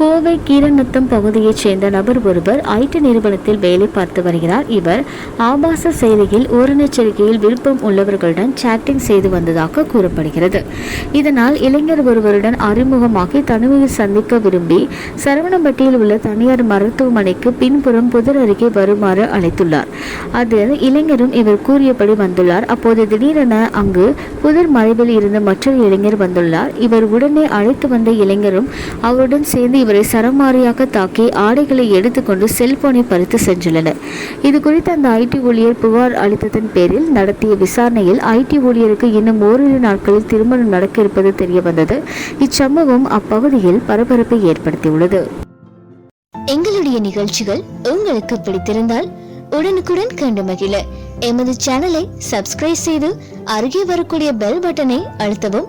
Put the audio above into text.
கோவை கீரநத்தம் பகுதியைச் சேர்ந்த நபர் ஒருவர் ஐடி நிறுவனத்தில் வேலை பார்த்து வருகிறார். இவர் ஆபாச செயலியில் ஓரணெச்சரிக்கையில் விருப்பம் உள்ளவர்களுடன் சாட்டிங் செய்து வந்ததாக கூறப்படுகிறது. இதனால் இளைஞர் ஒருவருடன் அறிமுகமாகி தனிமையில் சந்திக்க விரும்பி சரவணம்பட்டியில் உள்ள தனியார் மருத்துவமனைக்கு பின்புறம் புதர் அருகே வருமாறு அழைத்துள்ளார். அதில் இளைஞரும் இவர் கூறியபடி வந்துள்ளார். அப்போது திடீரென அங்கு புதர் மறைவில் இருந்த மற்றொரு இளைஞர் வந்துள்ளார். இவர் உடனே அழைத்து வந்த இளைஞரும் அவருடன் சேர்ந்து அவரை சரமாரியாக தாக்கி ஆடைகளை எடுத்துக்கொண்டு செல்போனை பறித்து சென்றுள்ளனர். இது குறித்து அந்த ஐடி ஊழியர் புகார் அளித்ததன் பேரில் நடத்திய விசாரணையில் ஐடி ஊழியருக்கு இன்னும் ஓரிரு நாட்களில் திருமணம் நடக்க இருப்பது தெரிய வந்தது இச்சம்பவம் அப்பகுதியில் பரபரப்பை ஏற்படுத்தியுள்ளது. எங்களுடைய நிகழ்ச்சிகள் உங்களுக்கு பிடித்திருந்தால் உடனுக்குடன் கண்டு மகிழ. எமது சேனலை சப்ஸ்கிரைப் செய்து அருகே வரக்கூடிய பெல் பட்டனை அழுத்தவும்